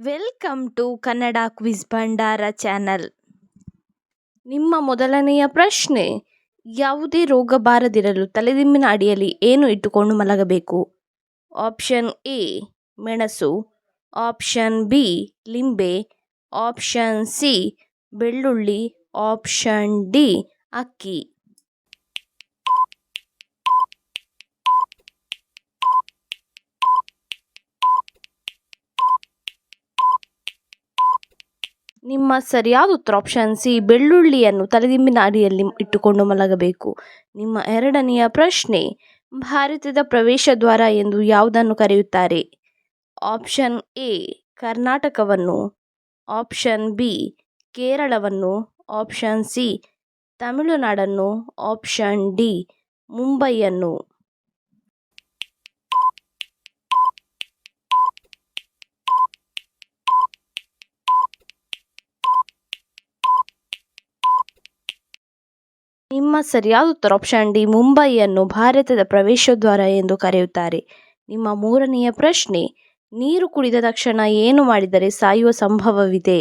Welcome to Kannada quiz Bhandara channel ನಿಮ್ಮ ಮೊದಲನೆಯ ಪ್ರಶ್ನೆ, ಯಾವುದೇ ರೋಗ ಬಾರದಿರಲು ತಲೆದಿಂಬಿನ ಅಡಿಯಲ್ಲಿ ಏನು ಇಟ್ಟುಕೊಂಡು ಮಲಗಬೇಕು? ಆಪ್ಷನ್ ಎ, ಮೆಣಸು. ಆಪ್ಷನ್ ಬಿ, ಲಿಂಬೆ. ಆಪ್ಷನ್ ಸಿ, ಬೆಳ್ಳುಳ್ಳಿ. ಆಪ್ಷನ್ ಡಿ, ಅಕ್ಕಿ. ನಿಮ್ಮ ಸರಿಯಾದ ಉತ್ತರ ಆಪ್ಷನ್ ಸಿ ಬೆಳ್ಳುಳ್ಳಿಯನ್ನು ತಲೆದಿಂಬಿನ ಅಡಿಯಲ್ಲಿ ಇಟ್ಟುಕೊಂಡು ಮಲಗಬೇಕು. ನಿಮ್ಮ ಎರಡನೆಯ ಪ್ರಶ್ನೆ, ಭಾರತದ ಪ್ರವೇಶ ದ್ವಾರ ಎಂದು ಯಾವುದನ್ನು ಕರೆಯುತ್ತಾರೆ? ಆಪ್ಷನ್ ಎ ಕರ್ನಾಟಕವನ್ನು. ಆಪ್ಷನ್ ಬಿ ಕೇರಳವನ್ನು. ಆಪ್ಷನ್ ಸಿ ತಮಿಳುನಾಡನ್ನು. ಆಪ್ಷನ್ ಡಿ ಮುಂಬೈಯನ್ನು. ನಿಮ್ಮ ಸರಿಯಾದ ಉತ್ತರ ಆಪ್ಷನ್ ಡಿ ಮುಂಬೈಯನ್ನು ಭಾರತದ ಪ್ರವೇಶದ್ವಾರ ಎಂದು ಕರೆಯುತ್ತಾರೆ. ನಿಮ್ಮ ಮೂರನೆಯ ಪ್ರಶ್ನೆ, ನೀರು ಕುಡಿದ ತಕ್ಷಣ ಏನು ಮಾಡಿದರೆ ಸಾಯುವ ಸಂಭವವಿದೆ?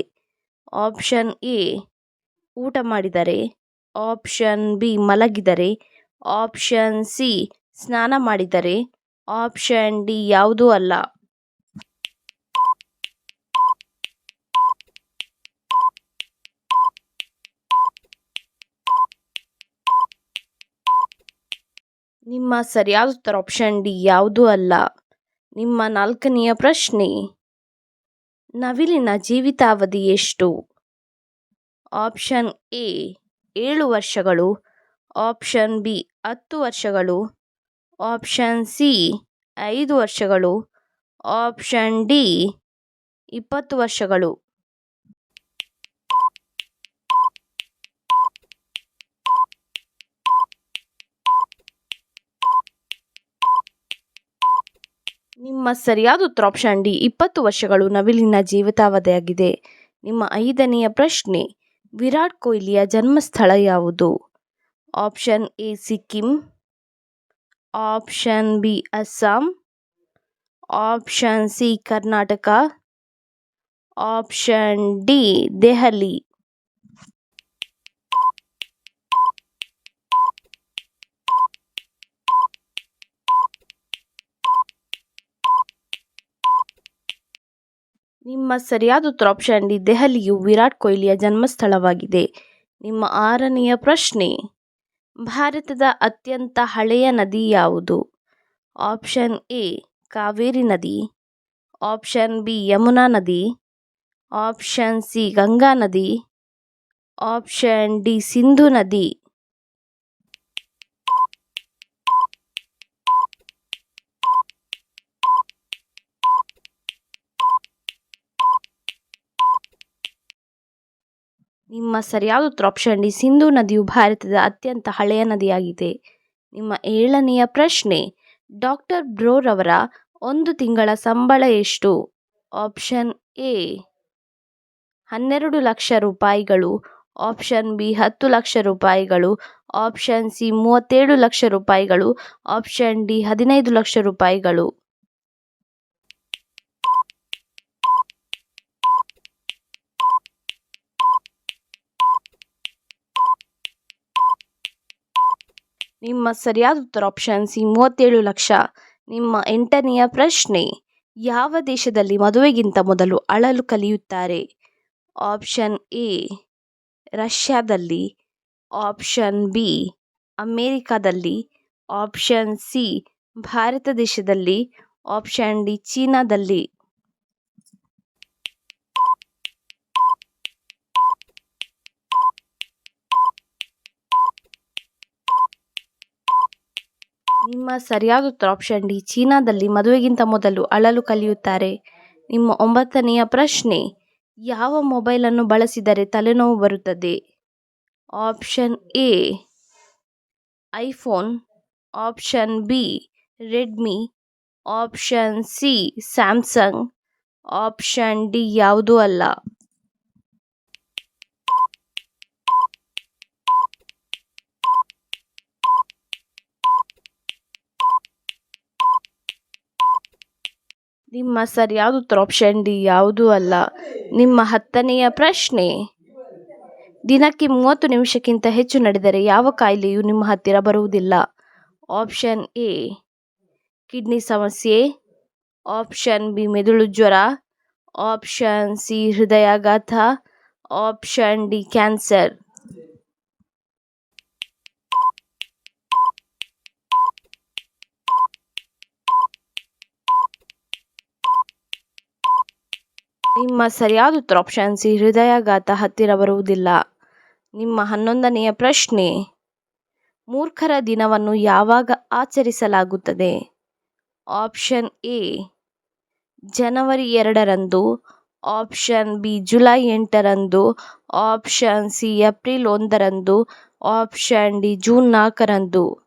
ಆಪ್ಷನ್ ಎ ಊಟ ಮಾಡಿದರೆ. ಆಪ್ಷನ್ ಬಿ ಮಲಗಿದರೆ. ಆಪ್ಷನ್ ಸಿ ಸ್ನಾನ ಮಾಡಿದರೆ. ಆಪ್ಷನ್ ಡಿ ಯಾವುದೂ ಅಲ್ಲ. ನಿಮ್ಮ ಸರಿಯಾದ ಉತ್ತರ ಆಪ್ಷನ್ ಡಿ ಯಾವುದೂ ಅಲ್ಲ. ನಿಮ್ಮ ನಾಲ್ಕನೆಯ ಪ್ರಶ್ನೆ, ನವಿಲಿನ ಜೀವಿತಾವಧಿ ಎಷ್ಟು? ಆಪ್ಷನ್ ಎ, ಏಳು ವರ್ಷಗಳು. ಆಪ್ಷನ್ ಬಿ, ಹತ್ತು ವರ್ಷಗಳು. ಆಪ್ಷನ್ ಸಿ, ಐದು ವರ್ಷಗಳು. ಆಪ್ಷನ್ ಡಿ, ಇಪ್ಪತ್ತು ವರ್ಷಗಳು. ನಿಮ್ಮ ಸರಿಯಾದ ಉತ್ತರ ಆಪ್ಷನ್ ಡಿ ಇಪ್ಪತ್ತು ವರ್ಷಗಳು ನವಿಲಿನ ಜೀವಿತಾವಧಿಯಾಗಿದೆ. ನಿಮ್ಮ ಐದನೆಯ ಪ್ರಶ್ನೆ, ವಿರಾಟ್ ಕೊಹ್ಲಿಯ ಜನ್ಮಸ್ಥಳ ಯಾವುದು? Option A, Sikkim. Option B, Assam. Option C, Karnataka. Option D, Delhi. ನಿಮ್ಮ ಸರಿಯಾದ ಉತ್ತರ ಆಪ್ಷನ್ ಡಿ ದೆಹಲಿಯು ವಿರಾಟ್ ಕೊಹ್ಲಿಯ ಜನ್ಮಸ್ಥಳವಾಗಿದೆ. ನಿಮ್ಮ ಆರನೆಯ ಪ್ರಶ್ನೆ, ಭಾರತದ ಅತ್ಯಂತ ಹಳೆಯ ನದಿ ಯಾವುದು? ಆಪ್ಷನ್ ಎ, ಕಾವೇರಿ ನದಿ. ಆಪ್ಷನ್ ಬಿ, ಯಮುನಾ ನದಿ. ಆಪ್ಷನ್ ಸಿ, ಗಂಗಾ ನದಿ. ಆಪ್ಷನ್ ಡಿ, ಸಿಂಧು ನದಿ. ನಿಮ್ಮ ಸರಿಯಾದ ಉತ್ತರ ಆಪ್ಷನ್ ಡಿ ಸಿಂಧೂ ನದಿಯು ಭಾರತದ ಅತ್ಯಂತ ಹಳೆಯ ನದಿಯಾಗಿದೆ. ನಿಮ್ಮ ಏಳನೆಯ ಪ್ರಶ್ನೆ, ಡಾಕ್ಟರ್ ಬ್ರೋರವರ ಒಂದು ತಿಂಗಳ ಸಂಬಳ ಎಷ್ಟು? ಆಪ್ಷನ್ ಎ, ಹನ್ನೆರಡು ಲಕ್ಷ ರೂಪಾಯಿಗಳು. ಆಪ್ಷನ್ ಬಿ, ಹತ್ತು ಲಕ್ಷ ರೂಪಾಯಿಗಳು. ಆಪ್ಷನ್ ಸಿ, ಮೂವತ್ತೇಳು ಲಕ್ಷ ರೂಪಾಯಿಗಳು. ಆಪ್ಷನ್ ಡಿ, ಹದಿನೈದು ಲಕ್ಷ ರೂಪಾಯಿಗಳು. ನಿಮ್ಮ ಸರಿಯಾದ ಉತ್ತರ ಆಪ್ಷನ್ ಸಿ ಮೂವತ್ತೇಳು ಲಕ್ಷ. ನಿಮ್ಮ ಎಂಟನೆಯ ಪ್ರಶ್ನೆ, ಯಾವ ದೇಶದಲ್ಲಿ ಮದುವೆಗಿಂತ ಮೊದಲು ಅಳಲು ಕಲಿಯುತ್ತಾರೆ? ಆಪ್ಷನ್ ಎ, ರಷ್ಯಾದಲ್ಲಿ. ಆಪ್ಷನ್ ಬಿ, ಅಮೇರಿಕಾದಲ್ಲಿ. ಆಪ್ಷನ್ ಸಿ, ಭಾರತ ದೇಶದಲ್ಲಿ. ಆಪ್ಷನ್ ಡಿ, ಚೀನಾದಲ್ಲಿ. ನಿಮ್ಮ ಸರಿಯಾದ ಉತ್ತರ ಆಪ್ಷನ್ ಡಿ, ಚೀನಾದಲ್ಲಿ ಮದುವೆಗಿಂತ ಮೊದಲು ಅಳಲು ಕಲಿಯುತ್ತಾರೆ. ನಿಮ್ಮ ಒಂಬತ್ತನೆಯ ಪ್ರಶ್ನೆ, ಯಾವ ಮೊಬೈಲನ್ನು ಬಳಸಿದರೆ ತಲೆನೋವು ಬರುತ್ತದೆ? Option A iPhone option B Redmi option C Samsung option D ಯಾವುದೂ ಅಲ್ಲ. ನಿಮ್ಮ ಸರಿಯಾದ ಉತ್ತರ ಆಪ್ಷನ್ ಡಿ ಯಾವುದೂ ಅಲ್ಲ, ನಿಮ್ಮ ಹತ್ತನೆಯ ಪ್ರಶ್ನೆ. ದಿನಕ್ಕೆ ಮೂವತ್ತು ನಿಮಿಷಕ್ಕಿಂತ ಹೆಚ್ಚು ನಡೆದರೆ ಯಾವ ಕಾಯಿಲೆಯು ನಿಮ್ಮ ಹತ್ತಿರ ಬರುವುದಿಲ್ಲ? ಆಪ್ಷನ್ ಎ, ಕಿಡ್ನಿ ಸಮಸ್ಯೆ. ಆಪ್ಷನ್ ಬಿ, ಮೆದುಳು ಜ್ವರ. ಆಪ್ಷನ್ ಸಿ, ಹೃದಯಾಘಾತ. Option D, cancer. ನಿಮ್ಮ ಸರಿಯಾದ ಉತ್ತರ ಆಪ್ಷನ್ ಸಿ ಹೃದಯಾಘಾತ ಹತ್ತಿರ ಬರುವುದಿಲ್ಲ. ನಿಮ್ಮ ಹನ್ನೊಂದನೆಯ ಪ್ರಶ್ನೆ, ಮೂರ್ಖರ ದಿನವನ್ನು ಯಾವಾಗ ಆಚರಿಸಲಾಗುತ್ತದೆ? ಆಪ್ಷನ್ ಎ, ಜನವರಿ ಎರಡರಂದು. ಆಪ್ಷನ್ ಬಿ, ಜುಲೈ ಎಂಟರಂದು. ಆಪ್ಷನ್ ಸಿ, ಏಪ್ರಿಲ್ ಒಂದರಂದು. ಆಪ್ಷನ್ ಡಿ, ಜೂನ್ ನಾಲ್ಕರಂದು.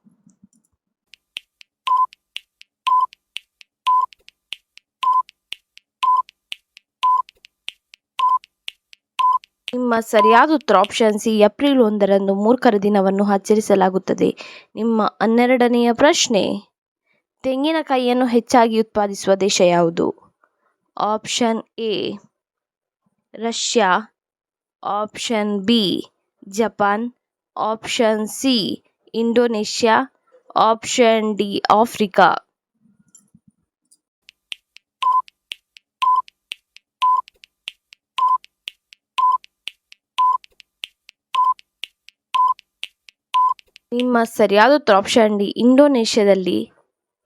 ನಿಮ್ಮ ಸರಿಯಾದ ಉತ್ತರ ಆಪ್ಷನ್ ಸಿ ಏಪ್ರಿಲ್ ಒಂದರಂದು ಮೂರ್ಖರ ದಿನವನ್ನು ಆಚರಿಸಲಾಗುತ್ತದೆ. ನಿಮ್ಮ ಹನ್ನೆರಡನೆಯ ಪ್ರಶ್ನೆ, ತೆಂಗಿನಕಾಯಿಯನ್ನು ಹೆಚ್ಚಾಗಿ ಉತ್ಪಾದಿಸುವ ದೇಶ ಯಾವುದು? Option A Russia. Option B Japan. Option C Indonesia. Option D Africa. ನಿಮ್ಮ ಸರಿಯಾದ ಉತ್ತರ ಆಪ್ಷನ್ ಡಿ, ಇಂಡೋನೇಷ್ಯಾದಲ್ಲಿ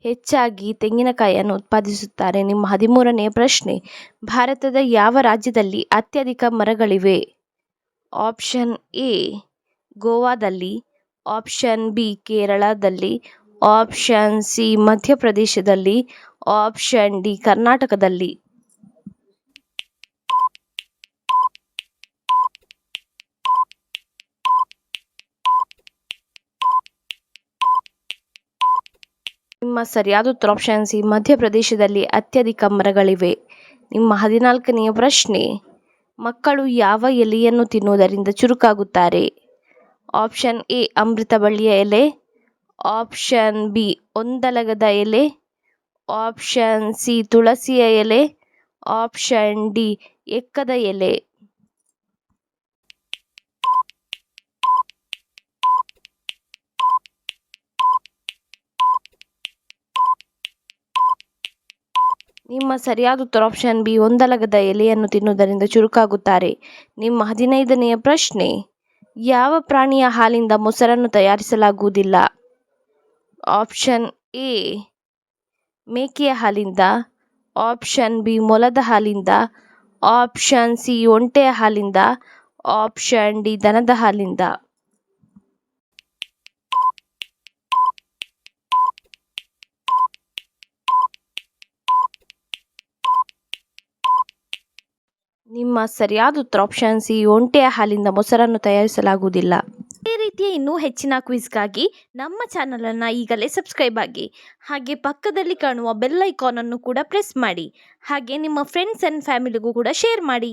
ಹೆಚ್ಚಾಗಿ ತೆಂಗಿನಕಾಯಿಯನ್ನು ಉತ್ಪಾದಿಸುತ್ತಾರೆ. ನಿಮ್ಮ ಹದಿಮೂರನೆಯ ಪ್ರಶ್ನೆ, ಭಾರತದ ಯಾವ ರಾಜ್ಯದಲ್ಲಿ ಅತ್ಯಧಿಕ ಮರಗಳಿವೆ? ಆಪ್ಷನ್ ಎ, ಗೋವಾದಲ್ಲಿ ಆಪ್ಷನ್ ಬಿ, ಕೇರಳದಲ್ಲಿ ಆಪ್ಷನ್ ಸಿ, ಮಧ್ಯಪ್ರದೇಶದಲ್ಲಿ ಆಪ್ಷನ್ ಡಿ, ಕರ್ನಾಟಕದಲ್ಲಿ. ನಿಮ್ಮ ಸರಿಯಾದ ಉತ್ತರ ಆಪ್ಷನ್ ಸಿ ಮಧ್ಯಪ್ರದೇಶದಲ್ಲಿ ಅತ್ಯಧಿಕ ಮರಗಳಿವೆ. ನಿಮ್ಮ ಹದಿನಾಲ್ಕನೆಯ ಪ್ರಶ್ನೆ, ಮಕ್ಕಳು ಯಾವ ಎಲೆಯನ್ನು ತಿನ್ನುವುದರಿಂದ ಚುರುಕಾಗುತ್ತಾರೆ? ಆಪ್ಷನ್ ಎ ಅಮೃತ ಬಳ್ಳಿಯ ಎಲೆ. ಆಪ್ಷನ್ ಬಿ ಒಂದಲಗದ ಎಲೆ. ಆಪ್ಷನ್ ಸಿ ತುಳಸಿಯ ಎಲೆ. ಆಪ್ಷನ್ ಡಿ ಎಕ್ಕದ ಎಲೆ. ನಿಮ್ಮ ಸರಿಯಾದ ಉತ್ತರ ಆಪ್ಷನ್ ಬಿ ಒಂದಲಗದ ಎಲೆಯನ್ನು ತಿನ್ನುವುದರಿಂದ ಚುರುಕಾಗುತ್ತಾರೆ. ನಿಮ್ಮ ಹದಿನೈದನೆಯ ಪ್ರಶ್ನೆ, ಯಾವ ಪ್ರಾಣಿಯ ಹಾಲಿಂದ ಮೊಸರನ್ನು ತಯಾರಿಸಲಾಗುವುದಿಲ್ಲ? ಆಪ್ಷನ್ ಎ ಮೇಕೆಯ ಹಾಲಿಂದ ಆಪ್ಷನ್ ಬಿ ಮೊಲದ ಹಾಲಿಂದ ಆಪ್ಷನ್ ಸಿ ಒಂಟೆಯ ಹಾಲಿಂದ ಆಪ್ಷನ್ ಡಿ ದನದ ಹಾಲಿಂದ ನಿಮ್ಮ ಸರಿಯಾದ ಉತ್ತರ ಆಪ್ಷನ್ ಸಿ ಒಂಟೆಯ ಹಾಲಿಂದ ಮೊಸರನ್ನು ತಯಾರಿಸಲಾಗುವುದಿಲ್ಲ. ಈ ರೀತಿಯ ಇನ್ನೂ ಹೆಚ್ಚಿನ ಕ್ವಿಜ್ಗಾಗಿ ನಮ್ಮ ಚಾನಲನ್ನು ಈಗಲೇ ಸಬ್ಸ್ಕ್ರೈಬ್ ಆಗಿ, ಹಾಗೆ ಪಕ್ಕದಲ್ಲಿ ಕಾಣುವ ಬೆಲ್ ಐಕಾನನ್ನು ಕೂಡ ಪ್ರೆಸ್ ಮಾಡಿ, ಹಾಗೆ ನಿಮ್ಮ ಫ್ರೆಂಡ್ಸ್ ಆ್ಯಂಡ್ ಫ್ಯಾಮಿಲಿಗೂ ಕೂಡ ಶೇರ್ ಮಾಡಿ.